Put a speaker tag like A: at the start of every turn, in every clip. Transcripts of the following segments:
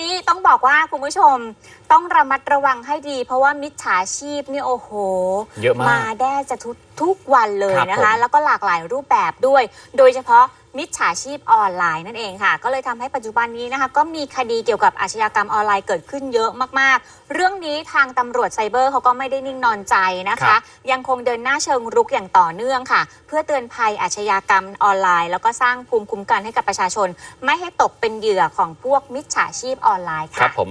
A: นี้ต้องบอกว่าคุณผู้ชม ต้องระมัดระวังให้ดี เพราะว่ามิจฉาชีพนี่โอ้โห
B: เยอะมาก
A: มาแด้จะทุกทุกวันเลย
B: ครับ
A: นะคะ
B: ผม
A: แล้วก็หลากหลายรูปแบบด้วย โดยเฉพาะมิจฉาชีพออนไลน์นั่นเองค่ะ ก็เลยทำให้ปัจจุบันนี้นะคะ ก็มีคดีเกี่ยวกับอาชญากรรมออนไลน์เกิดขึ้นเยอะมาก ๆ เรื่องนี้ทางตำรวจไซเบอร์เขาก็ไม่ได้นิ่งนอนใจนะ
B: ครั
A: คะ
B: บ
A: ยังคงเดินหน้าเชิงรุกอย่างต่อเนื่องค่ะ เพื่อเตือนภัยอาชญากรรมออนไลน์ แล้วก็สร้างภูมิคุ้มกันให้กับประชาชน ไม่ให้ตกเป็นเหยื่อของพวกมิจฉาชีพออนไลน์
B: ครั
A: ค่ะ
B: บผม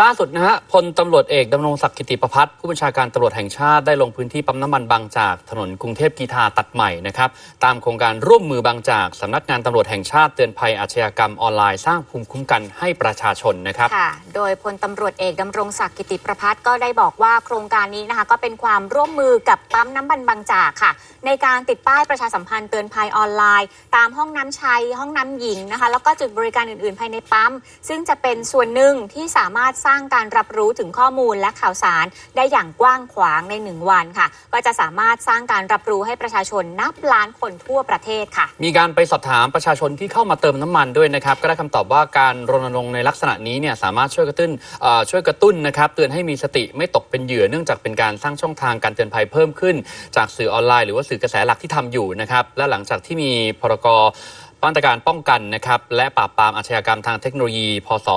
B: ล่าสุดนะฮะพลตำรวจเอกดำรงศักดิ์กิติประพัฒน์ผู้บัญชาการตำรวจแห่งชาติได้ลงพื้นที่ปั๊มน้ำมันบางจากถนนกรุงเทพกีทาตัดใหม่นะครับตามโครงการร่วมมือบางจากสำนักงานตำรวจแห่งชาติเตือนภัยอาชญากรรมออนไลน์สร้างภูมิคุ้มกันให้ประชาชนนะครับ
A: ค่ะโดยพลตำรวจเอกดำรงศักดิ์กิติประพัฒน์ก็ได้บอกว่าโครงการนี้นะคะก็เป็นความร่วมมือกับปั๊มน้ำมันบางจากค่ะ ในการติดป้ายประชาสัมพันธ์เตือนภัยออนไลน์ ตามห้องน้ำชายห้องน้ำหญิงนะคะแล้วก็จุดบริการอื่น ๆ ภายในปั๊มซึ่งจะเป็นส่วนหนึ่งที่สามารถสร้างการรับรู้ถึงข้อมูลและข่าวสารได้อย่างกว้างขวางในหนึ่งวันค่ะ ก็จะสามารถสร้างการรับรู้ให้ประชาชนนับล้านคนทั่วประเทศค่ะ
B: มีการไปสอบถามประชาชนที่เข้ามาเติมน้ำมันด้วยนะครับ ก็ได้คำตอบว่าการรณรงค์ในลักษณะนี้เนี่ยสามารถช่วยกระตุ้นช่วยกระตุ้นนะครับเตือนให้มีสติไม่ตกเป็นเหยื่อเนื่องจากเป็นการสร้างช่องทางการเตือนภัยเพิ่มขึ้น จากสื่อออนไลน์หรือว่าสื่อกระแสหลักที่ทำอยู่นะครับและหลังจากที่มีพรก มาตรการป้องกันนะครับและปราบปรามอาชญากรรมทางเทคโนโลยี พศ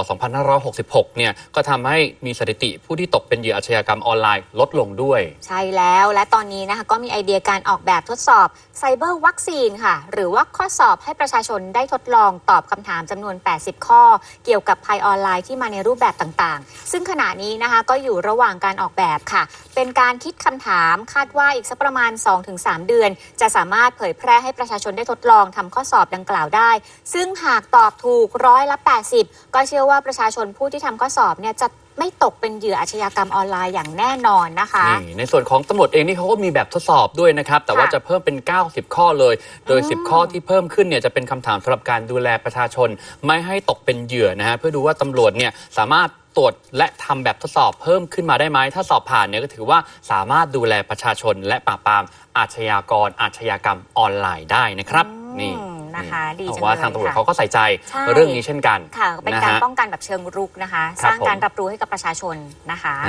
B: 2566 เนี่ยก็ทำให้มีสถิติผู้ที่ตกเป็นเหยื่ออาชญากรรมออนไลน์ลดลงด้วย
A: ใช่แล้วและตอนนี้นะคะก็มีไอเดียการออกแบบทดสอบไซเบอร์วัคซีนค่ะ หรือว่าข้อสอบให้ประชาชนได้ทดลองตอบคำถามจำนวน 80 ข้อ เกี่ยวกับภัยออนไลน์ที่มาในรูปแบบต่างๆ ซึ่งขณะนี้นะคะก็อยู่ระหว่างการออกแบบค่ะ เป็นการคิดคำถามคาดว่าอีกสักประมาณ 2-3 เดือน จะสามารถเผยแพร่ให้ประชาชนได้ทดลองทำข้อสอบดังกล่าวได้ ซึ่งหากตอบถูกร้อยละ 80 ก็เชื่อว่าประชาชนผู้ที่ทำข้อสอบเนี่ยจะไม่ตกเป็นเหยื่ออาชญากรรมออนไลน์อย่างแน่นอนนะคะ
B: นี่ในส่วนของตำรวจเองนี่เขาก็มีแบบทดสอบด้วยนะครับ แต่ว่า
A: ค่ะ
B: จะเพิ่มเป็น 90 ข้อเลย โดย
A: อืม
B: 10 ข้อที่เพิ่มขึ้นเนี่ยจะเป็นคำถามสำหรับการดูแลประชาชน ไม่ให้ตกเป็นเหยื่อนะฮะเพื่อดูว่าตำรวจเนี่ยสามารถตรวจและทำแบบทดสอบเพิ่มขึ้นมาได้ไหม ถ้าสอบผ่านเนี่ยก็ถือว่าสามารถดูแลประชาชนและปราบปรามอาชญากรอาชญากรรมออนไลน์ได้นะครับ
A: อืม
B: นี่
A: นะคะ ดี
B: เพ
A: จัง
B: ราะว่า
A: เลย
B: ทางตำรวจ
A: ค่ะ
B: เขาก็ใส่ใจ
A: ใช่
B: เรื่องนี้เช่นกัน
A: ค่ะเป็น
B: นะ
A: การ
B: ฮะ
A: ป้องกันแบบเชิงรุกนะคะ
B: ครับ
A: สร้างการ
B: ผม
A: รับรู้ให้กับประชาชนนะคะ